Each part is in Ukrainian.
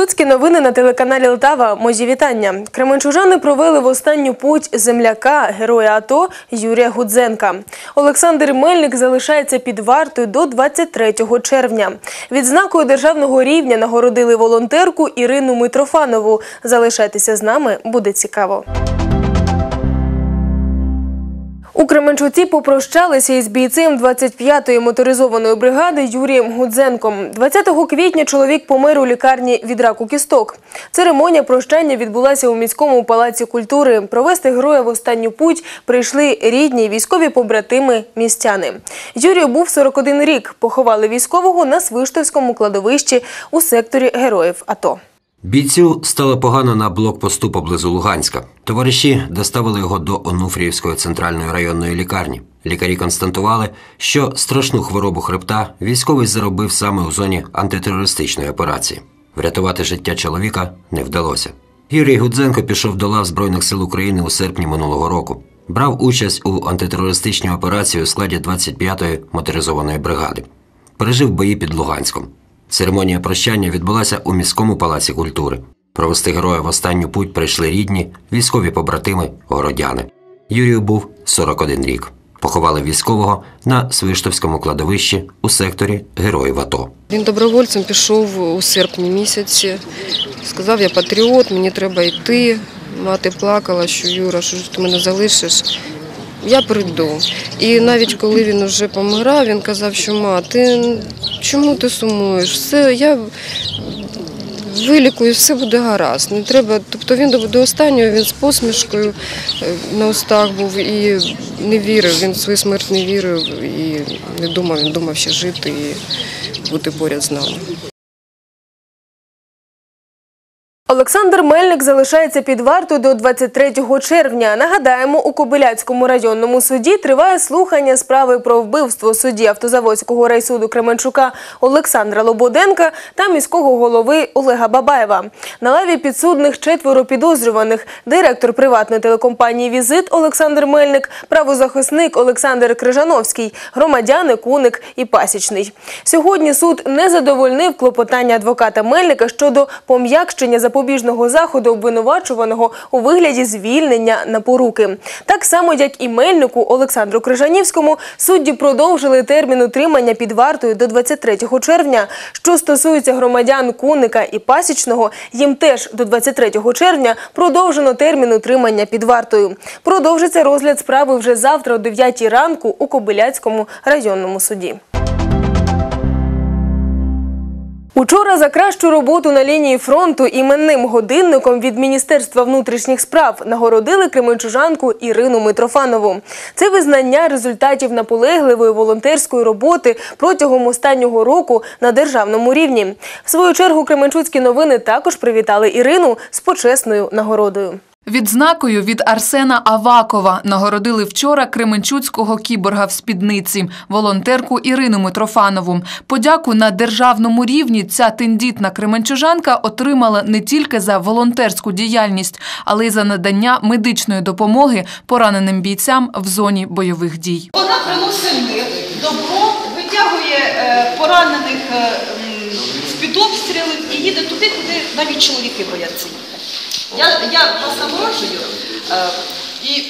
Кременчуцькі новини на телеканалі Лтава. Мої вітання. Кременчужани провели в останню путь земляка, героя АТО Юрія Гудзенка. Олександр Мельник залишається під вартою до 23 червня. Відзнакою державного рівня нагородили волонтерку Ірину Митрофанову. Залишайтеся з нами, буде цікаво. У Кременчуці попрощалися із бійцем 25-ї моторизованої бригади Юрієм Гудзенком. 20 квітня чоловік помер у лікарні від раку кісток. Церемонія прощання відбулася у міському палаці культури. Провести героя в останню путь прийшли рідні військові побратими містяни. Юрію був 41 рік. Поховали військового на Свиштовському кладовищі у секторі героїв АТО. Бійцю стало погано на блокпосту поблизу Луганська. Товариші доставили його до Онуфріївської центральної районної лікарні. Лікарі констатували, що страшну хворобу хребта військовий заробив саме у зоні антитерористичної операції. Врятувати життя чоловіка не вдалося. Юрій Гудзенко пішов до лав Збройних сил України у серпні минулого року. Брав участь у антитерористичній операції у складі 25-ї моторизованої бригади. Пережив бої під Луганськом. Церемонія прощання відбулася у міському палаці культури. Провести героя в останню путь прийшли рідні, військові побратими, городяни. Юрію був 41 рік. Поховали військового на Свиштовському кладовищі у секторі Героїв АТО. Він добровольцем пішов у серпні місяці. Сказав, я патріот, мені треба йти. Мати плакала, що Юра, що ж ти мене залишиш. Я прийду. І навіть коли він вже помирав, він казав, що ма, ти чому ти сумуєш? Все, я вилікую, все буде гаразд. Не треба. Тобто він до, останнього він з посмішкою е, на устах був і не вірив. Він в свою смерть не вірив і не думав, він думав ще жити і бути поряд з нами. Олександр Мельник залишається під вартою до 23 червня. Нагадаємо, у Кобиляцькому районному суді триває слухання справи про вбивство судді автозаводського райсуду Кременчука Олександра Лободенка та міського голови Олега Бабаєва. На лаві підсудних четверо підозрюваних: директор приватної телекомпанії Візит Олександр Мельник, правозахисник Олександр Крижановський, громадяни Куник і Пасічний. Сьогодні суд не задовольнив клопотання адвоката Мельника щодо пом'якшення запобіжного заходу обвинувачуваного у вигляді звільнення на поруки. Так само, як і Мельнику Олександру Крижанівському, судді продовжили термін утримання під вартою до 23 червня. Що стосується громадян Куника і Пасічного, їм теж до 23 червня продовжено термін утримання під вартою. Продовжиться розгляд справи вже завтра о 9 ранку у Кобиляцькому районному суді. Учора за кращу роботу на лінії фронту іменним годинником від Міністерства внутрішніх справ нагородили кременчужанку Ірину Митрофанову. Це визнання результатів наполегливої волонтерської роботи протягом останнього року на державному рівні. В свою чергу Кременчуцькі новини також привітали Ірину з почесною нагородою. Відзнакою від Арсена Авакова нагородили вчора Кременчуцького кіборга в спідниці, волонтерку Ірину Митрофанову. Подяку на державному рівні ця тендітна кременчужанка отримала не тільки за волонтерську діяльність, але й за надання медичної допомоги пораненим бійцям в зоні бойових дій. Вона приносить мир, добро, витягує е, поранених е, з-під обстрілів і їде туди, куди навіть чоловіки бояться. Я, я вас нагороджую е, і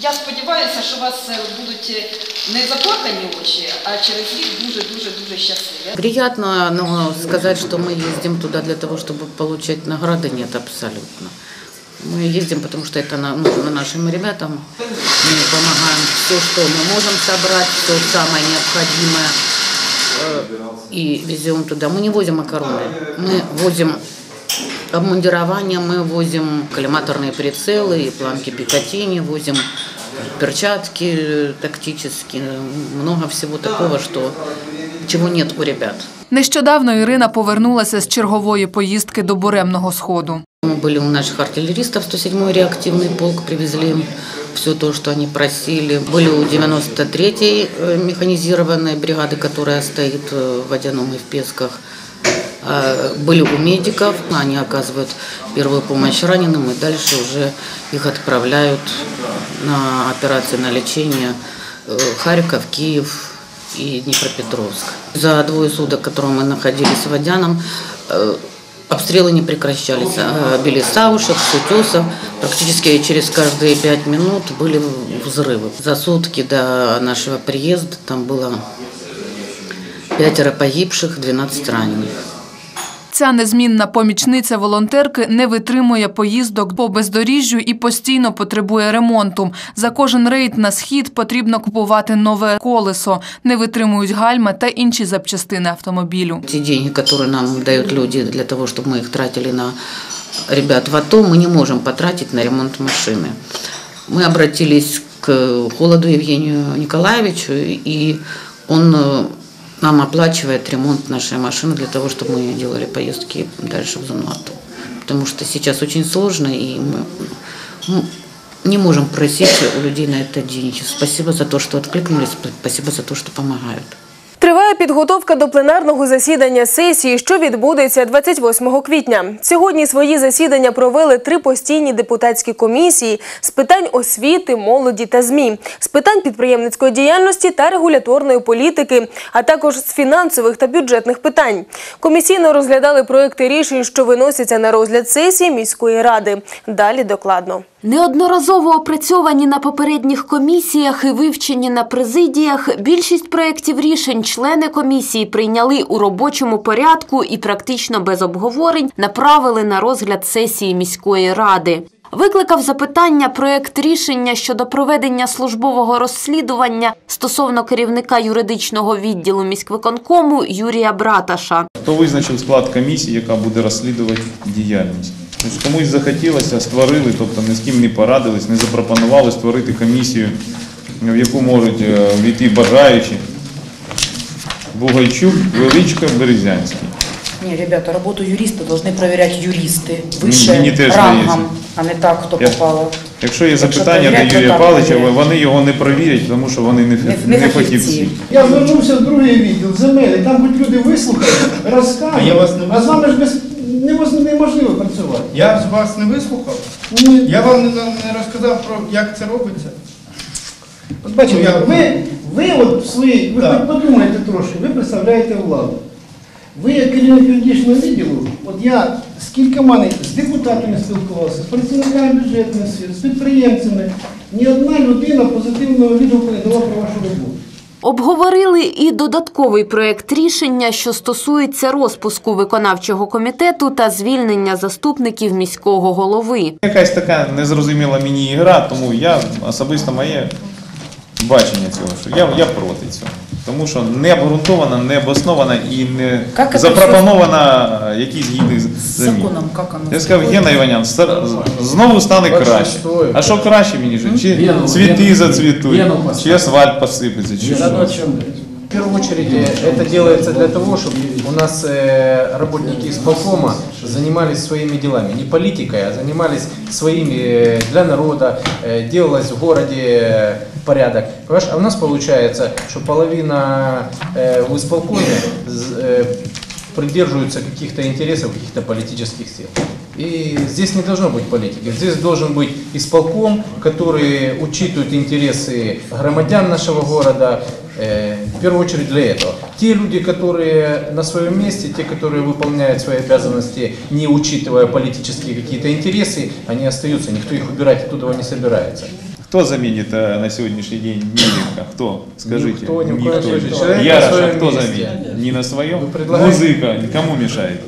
я сподіваюся, що у вас е, будуть е, не заплакані очі, а через рік дуже-дуже-дуже щасливі. Приятно но сказать, что мы ездим туда для того, чтобы получать награды, нет, абсолютно. Мы ездим, потому что это на- нужно нашим ребятам. Мы помогаем все, что мы можем собрать, все самое необходимое. э, И везем туда. Мы не возим макароны. Мы возим обмундирование, мы возим коллиматорные прицелы и планки Пикатини, возим перчатки э, тактические, много всего такого, что чего нет у ребят. Нещодавно Ірина повернулася з чергової поїздки до буремного сходу. Мы были у наших артиллеристов, 107-й реактивный полк, привезли им все то, что они просили. Были у 93-й э, механизированной бригады, которая стоит э, в Водяном и в Песках. А, Были у медиков, они оказывают первую помощь раненым, и дальше уже их отправляют на операции на лечение э, Харьков, Киев и Днепропетровск. За двое суток, которые мы находились в Водяном, э, Обстрелы не прекращались. А, Били саушек, с утесов. Практически через каждые пять минут были взрывы. За сутки до нашего приезда там было пятеро погибших, 12 раненых. Ця незмінна помічниця волонтерки не витримує поїздок по бездоріжжю і постійно потребує ремонту. За кожен рейд на схід потрібно купувати нове колесо, не витримують гальма та інші запчастини автомобілю. Те деньги, которые нам дают люди для того, чтобы мы их тратили на ребят в АТО, мы не можем потратить на ремонт машины. Мы обратились к Холоду Евгению Николаевичу, и он э, нам оплачивает ремонт нашей машины для того, чтобы мы делали поездки дальше в зону. Потому что сейчас очень сложно, и мы ну, не можем просить у людей на это денег. Спасибо за то, что откликнулись, спасибо за то, что помогают. Триває підготовка до пленарного засідання сесії, що відбудеться 28 квітня. Сьогодні свої засідання провели три постійні депутатські комісії з питань освіти, молоді та ЗМІ, з питань підприємницької діяльності та регуляторної політики, а також з фінансових та бюджетних питань. Комісійно розглядали проекти рішень, що виносяться на розгляд сесії міської ради. Далі докладно. Неодноразово опрацьовані на попередніх комісіях і вивчені на президіях, більшість проєктів рішень члени комісії прийняли у робочому порядку і практично без обговорень направили на розгляд сесії міської ради. Викликав запитання проєкт рішення щодо проведення службового розслідування стосовно керівника юридичного відділу міськвиконкому Юрія Браташа. Хто визначив склад комісії, яка буде розслідувати діяльність? Тобто комусь захотілося, створили, тобто ні з ким не порадились, не запропонували створити комісію, в яку можуть е, війти бажаючі. Бугайчук, Величко, Березянський. Не, ребята, работу юриста должны проверять юристы Мені выше теж рангом, здається. а не так, хто Я- попало. Якщо є Якщо запитання до перевіряти, Юрія то так Павловича, перевіряти. вони його не провірять, тому що вони не, Не, не, не фахівці. фахівці. Я звернувся в другий відділ земель, там хоч люди вислухають, розкажуть, А я вас не а з вами ж без, невоз- неможливо працювати. Я з вас не вислухав. Ні. Я вам не, не розказав про як це робиться. От бачите, Ну, я- ви, ви от в своїй, ви хоч подумайте трошки, ви представляєте владу. Ви як керівник юридичного відділу, от я з кількома з депутатами спілкувався, з працівниками бюджетної сфери, з підприємцями. Ні одна людина позитивного відгуку не дала про вашу роботу. Обговорили і додатковий проект рішення, що стосується розпуску виконавчого комітету та звільнення заступників міського голови. Якась така незрозуміла мені ігра, тому я особисто моє бачення цього, що я, я проти цього. Тому що не обґрунтована, не обоснована і не Как це запропонована якісь гідних замін. законом, как оно? Я сказав, Гена Іванян, стар- знову стане краще. А що краще мені? жити? Чи цвіти зацвітують? чи асфальт посипеться, чи що? В первую очередь э, это делается для того, чтобы у нас э, работники исполкома занимались своими делами, не политикой, а занимались своими э, для народа, делалось в городе порядок. Понимаешь, а у нас получается, что половина в исполкоме придерживаются каких-то интересов, каких-то политических сил. И здесь не должно быть политики. Здесь должен быть исполком, который учитывает интересы громадян нашего города, э, в первую очередь для этого. Те люди, которые на своем месте, те, которые выполняют свои обязанности, не учитывая политические какие-то интересы, они остаются, никто их убирать оттуда не собирается. Хто замінить е, на сьогоднішній день Мілівка? Хто? Скажіть. Никто, ни в коем случае. Человек на Яроша своем кто месте. заменит? Не на своем? Вы предлагаете- Музыка кому мешает?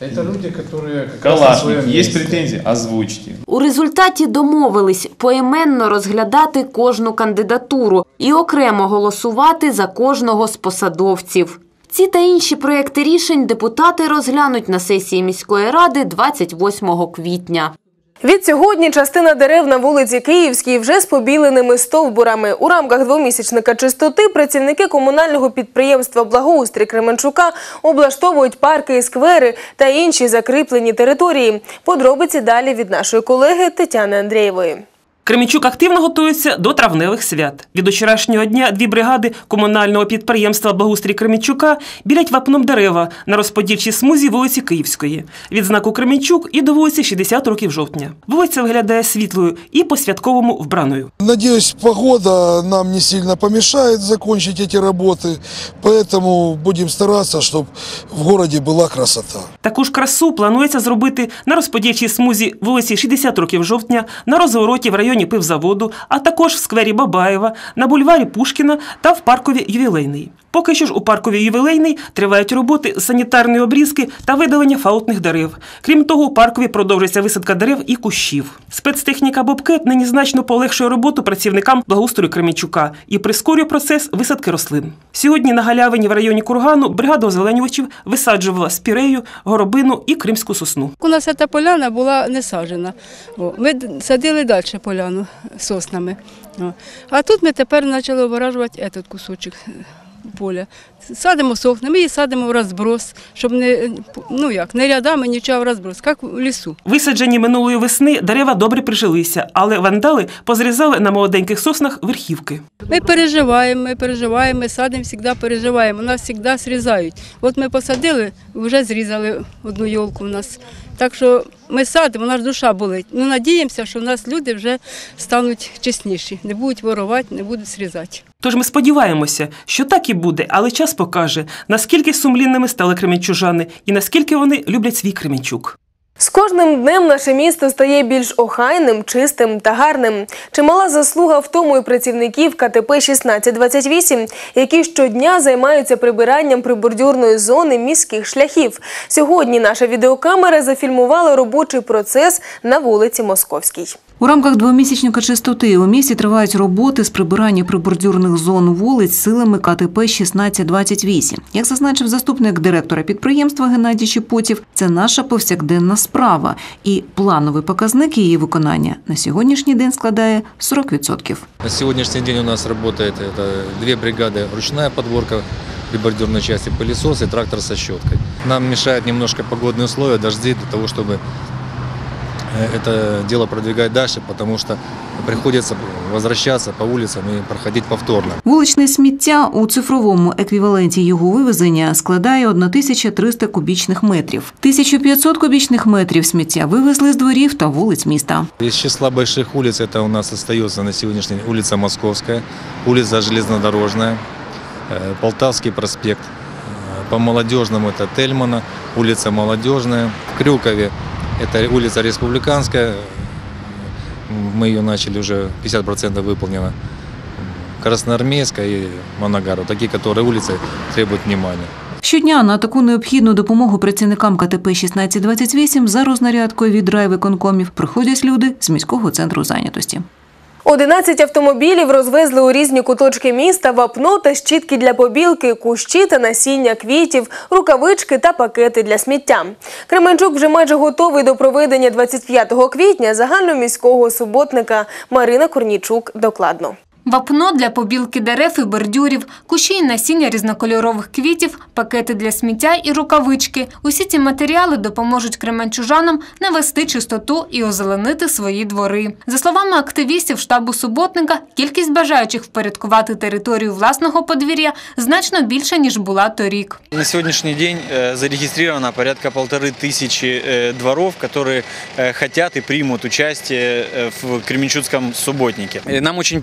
Это люди, которые Калашник. месте. претензии? Озвучьте. У результаті домовились поіменно розглядати кожну кандидатуру і окремо голосувати за кожного з посадовців. Ці та інші проекти рішень депутати розглянуть на сесії міської ради 28 квітня. Від сьогодні частина дерев на вулиці Київській вже з побіленими стовбурами. У рамках двомісячника чистоти працівники комунального підприємства Благоустрій Кременчука облаштовують парки і сквери та інші закріплені території. Подробиці далі від нашої колеги Тетяни Андрієвої. Кременчук активно готується до травневих свят. Від вчорашнього дня дві бригади комунального підприємства Благоустрій Кременчука білять вапном дерева на розподільчій смузі вулиці Київської. Від знаку Кременчук і до вулиці 60 років жовтня. Вулиця виглядає світлою і по-святковому вбраною. Надеюсь, погода нам не сильно помешает закончить эти работы, поэтому будем стараться, чтобы в городе была красота. Таку ж красу планується зробити на розподільчій смузі вулиці 60 років жовтня, на розвороті в районі пивзаводу, а також в сквері Бабаєва, на бульварі Пушкіна та в паркові Ювілейний. Поки що ж у паркові Ювілейний тривають роботи санітарної обрізки та видалення фаутних дерев. Крім того, у паркові продовжується висадка дерев і кущів. Спецтехніка Бобкет нині значно полегшує роботу працівникам благоустрою Кременчука і прискорює процес висадки рослин. Сьогодні на галявині в районі Кургану бригада озеленювачів висаджувала спірею, горобину і кримську сосну. У нас ця поляна була не саджена. Ми садили далі поляну соснами. А тут ми тепер почали оборажувати цей кусочок е, поля. Садимо сохни, ми її садимо в розброс, щоб не, ну як, не рядами, нічого в розброс, як в лісу. Висаджені минулої весни дерева добре прижилися, але вандали позрізали на молоденьких соснах верхівки. Ми переживаємо, ми переживаємо, ми садимо, завжди переживаємо. Нас завжди зрізають. От ми посадили, вже зрізали одну йолку у нас. Так що ми садимо, наша душа болить. Ну, надіємося, що в нас люди вже стануть чесніші, не будуть ворувати, не будуть срізати. Тож ми сподіваємося, що так і буде, але час покаже, наскільки сумлінними стали кремінчужани і наскільки вони люблять свій Кременчук. З кожним днем наше місто стає більш охайним, чистим та гарним. Чимала заслуга в тому і працівників КТП 1628, які щодня займаються прибиранням прибордюрної зони міських шляхів. Сьогодні наша відеокамера зафільмувала робочий процес на вулиці Московській. У рамках двомісячника чистоти у місті тривають роботи з прибирання прибордюрних зон вулиць силами КТП 1628. Як зазначив заступник директора підприємства Геннадій Чепотів, це наша повсякденна справа, і плановий показник її виконання на сьогоднішній день складає 40%. На сегодняшний день у нас работает это две бригады ручная подборка прибордюрной части, пылесос и трактор со щеткой. Нам мешают немножко погодные условия, дожди, для того, чтобы э, это дело продвигать дальше, потому что приходится возвращаться по улицам и проходить повторно. Вуличне сміття у цифровому еквіваленті його вивезення складає 1300 кубічних метрів. 1500 кубічних метрів сміття вивезли з дворів та вулиць міста. Из числа больших улиц это у нас остается на сегодняшний день улица Московская, улица Железнодорожная, э, Полтавский проспект. Э, По молодежному это Тельмана, улица Молодежная. В Крюкове это улица Республиканская, мы ее начали уже 50% выполнено. Красноармейская и Моногару, такие, которые улицы требуют внимания. Щодня на таку необхідну допомогу працівникам КТП 1628 за рознарядкою від райвиконкомів приходять люди з міського центру зайнятості. 11 автомобілів розвезли у різні куточки міста вапно та щітки для побілки, кущі та насіння квітів, рукавички та пакети для сміття. Кременчук вже майже готовий до проведення 25 квітня загальноміського суботника. Марина Корнічук докладно. Вапно для побілки дерев і бордюрів, кущі і насіння різнокольорових квітів, пакети для сміття і рукавички. Усі ці матеріали допоможуть кременчужанам навести чистоту і озеленити свої двори. За словами активістів штабу суботника, кількість бажаючих впорядкувати територію власного подвір'я значно більша ніж була торік. На сегодняшний день э, зарегистрировано порядка полторы тысячи э, дворов, которые э, хотят и примут участие э, в Кременчуцком субботнике. Э, Нам очень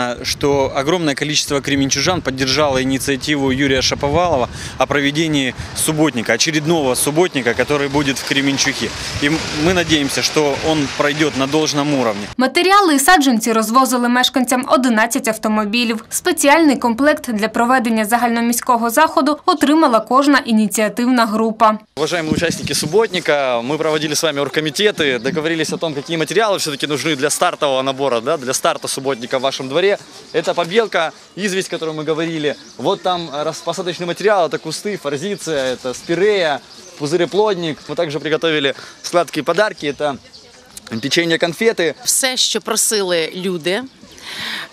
приятно, что огромное количество кременчужан поддержало инициативу Юрия Шаповалова о проведении субботника, очередного субботника, который будет в Кременчуке. И м- мы надеемся, что он пройдет на должном уровне. Матеріали і саджанці розвозили мешканцям 11 автомобілів. Спеціальний комплект для проведення загальноміського заходу отримала кожна ініціативна група. Уважаемые участники субботника, мы проводили с вами оргкомитеты, договорились о том, какие материалы все-таки нужны для стартового набора, да, для старта субботника в вашем дворе. Это побелка, известь, о которой мы говорили. Вот там э, рас- посадочный материал, это кусты, форзиция, это спирея, пузыреплодник. Мы также приготовили сладкие подарки, это печенье, конфеты. Все, що просили люди,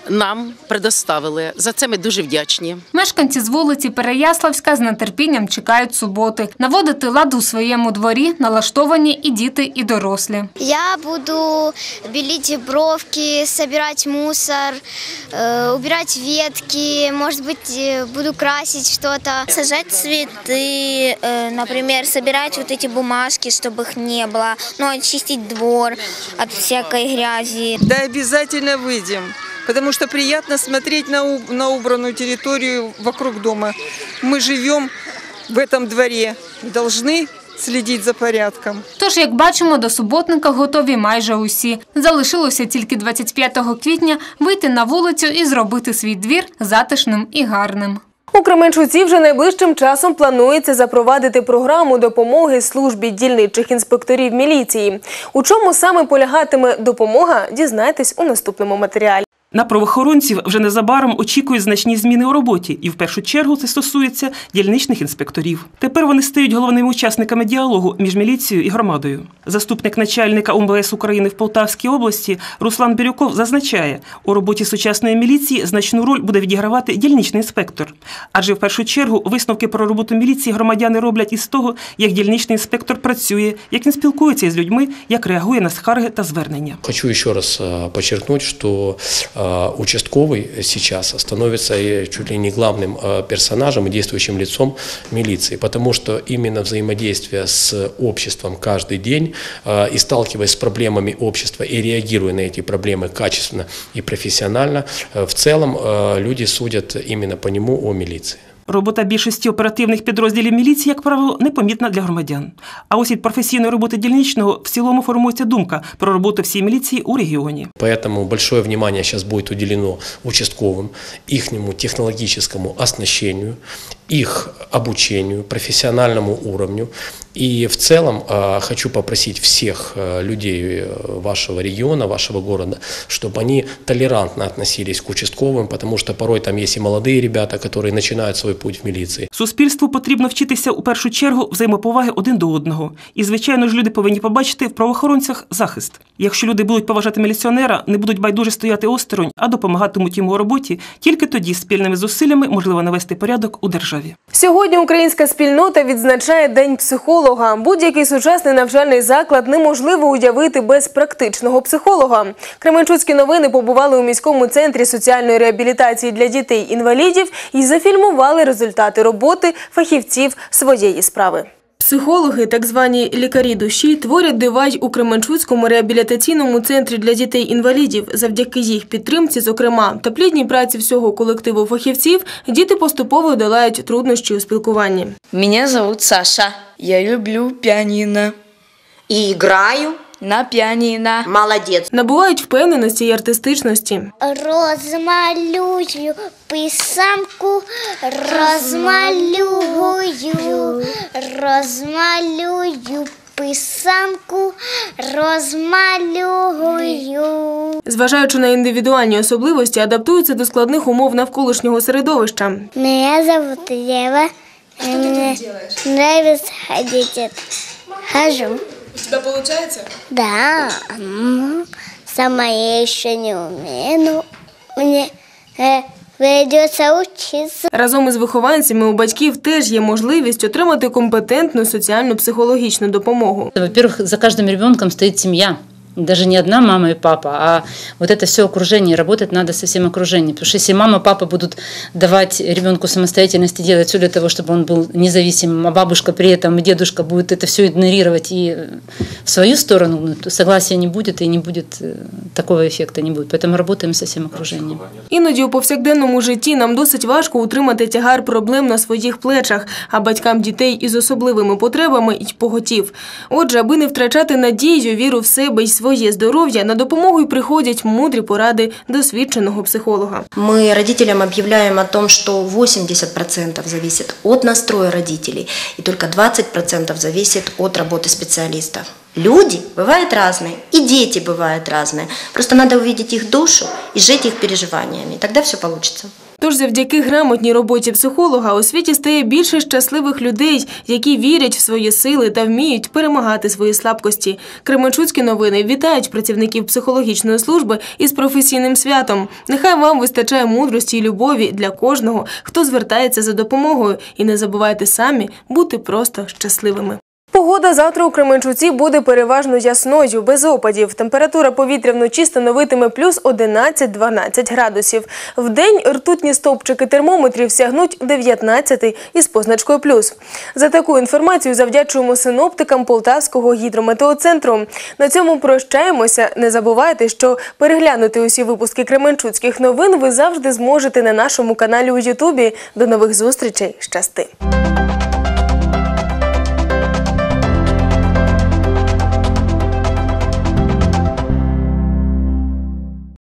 нам предоставили. За це ми дуже вдячні. Мешканці з вулиці Переяславська з нетерпінням чекають суботи. Наводити лад у своєму дворі налаштовані і діти, і дорослі. Я буду белить бровки, собирать мусор, э, убирать ветки, может быть, э, буду красить что-то. Сажать цветы, э, например, собирать вот эти бумажки, чтобы их не было, ну, очистить двор от всякой грязи. Да, обязательно выйдем. Потому что приятно смотреть на, у- на убранную территорию вокруг дома. Мы живем в этом дворе, должны следить за порядком. Тож, як бачимо, до суботника готові майже усі. Залишилося тільки 25 квітня вийти на вулицю і зробити свій двір затишним і гарним. У Кременчуці вже найближчим часом планується запровадити програму допомоги службі дільничих інспекторів міліції. У чому саме полягатиме допомога, дізнайтесь у наступному матеріалі. На правоохоронців вже незабаром очікують значні зміни у роботі, і в першу чергу це стосується дільничних інспекторів. Тепер вони стають головними учасниками діалогу між міліцією і громадою. Заступник начальника УМВС України в Полтавській області Руслан Бірюков зазначає, у роботі сучасної міліції значну роль буде відігравати дільничний інспектор. Адже в першу чергу висновки про роботу міліції громадяни роблять із того, як дільничний інспектор працює, як він спілкується із людьми, як реагує на скарги та звернення. Хочу еще раз э, подчеркнуть, что э, участковый сейчас становится э, чуть ли не главным э, персонажем и действующим лицом милиции, потому что именно взаимодействие с обществом каждый день э, и сталкиваясь с проблемами общества и реагируя на эти проблемы качественно и профессионально, э, в целом э, люди судят именно по нему о милиции. Робота більшості оперативних підрозділів міліції, як правило, непомітна для громадян. А ось від професійної роботи дільничного в цілому формується думка про роботу всієї міліції у регіоні. Поэтому большое внимание сейчас будет уделено участковым, ихнему технологическому оснащению, их обучению, профессиональному уровню. И в целом э, хочу попросить всех э, людей э, вашего региона, вашего города, чтобы они толерантно относились к участковым, потому что порой там есть и молодые ребята, которые начинают свой путь в милиции. Суспільству потрібно вчитися у першу чергу взаємоповаги один до одного. І, звичайно ж, люди повинні побачити в правоохоронцях захист. Якщо люди будуть поважати міліціонера, не будуть байдуже стояти осторонь, а допомагатимуть йому у роботі, тільки тоді спільними зусиллями можливо навести порядок у державі. Сьогодні українська спільнота відзначає День психолога. Будь-який сучасний навчальний заклад неможливо уявити без практичного психолога. Кременчуцькі новини побували у міському центрі соціальної реабілітації для дітей-інвалідів і зафільмували результати роботи фахівців своєї справи. Психологи, так звані лікарі душі, творять дива у Кременчуцькому реабілітаційному центрі для дітей-інвалідів. Завдяки їх підтримці, зокрема, та плідній праці всього колективу фахівців, діти поступово долають труднощі у спілкуванні. Меня зовут Саша. Я люблю пианино. И играю на пианино. Молодец. Набувають впевненості й артистичності. Розмалюю писанку, розмалюю, розмалюю писанку, розмалюю. Зважаючи на індивідуальні особливості, адаптуються до складних умов навколишнього середовища. Меня зовут Ева. Мне нравится ходить. Хожу. У тебя получается? Да. м, Сама я еще не умею, но мне э, придется учиться. Разом із вихованцями у батьків теж є можливість отримати компетентну соціальну психологічну допомогу. Во-первых, за каждым ребенком стоит семья. Даже не одна мама и папа, а вот это все окружение. Работать надо со всем окружением. Потому что если мама и папа будут давать ребенку самостоятельность и делать все для того, чтобы он был независимым, а бабушка при этом и дедушка будут это все игнорировать и в свою сторону, ну, то согласия не будет и не будет э, такого эффекта не будет. Поэтому работаем со всем окружением. Іноді у повсякденному житті нам досить важко утримати тягар проблем на своїх плечах, а батькам дітей із особливими потребами й поготів. Отже, аби не втрачати надію, віру в себе й своє здоров'я, на допомогу й приходять мудрі поради досвідченого психолога. Мы родителям объявляем о том, что 80% зависит от настроя родителей, и только 20% зависит от работы специалистов. Люди бывают разные, и дети бывают разные. Просто надо увидеть их душу и жить их переживаниями, тогда все получится. Тож завдяки грамотній роботі психолога у світі стає більше щасливих людей, які вірять в свої сили та вміють перемагати свої слабкості. Кременчуцькі новини вітають працівників психологічної служби із професійним святом. Нехай вам вистачає мудрості і любові для кожного, хто звертається за допомогою. І не забувайте самі бути просто щасливими. Погода завтра у Кременчуці буде переважно ясною, без опадів. Температура повітря вночі становитиме плюс 11-12 градусів. Вдень ртутні стовпчики термометрів сягнуть 19 із позначкою плюс. За таку інформацію завдячуємо синоптикам Полтавського гідрометеоцентру. На цьому прощаємося. Не забувайте, що переглянути усі випуски Кременчуцьких новин ви завжди зможете на нашому каналі у Ютубі. До нових зустрічей. Щасти!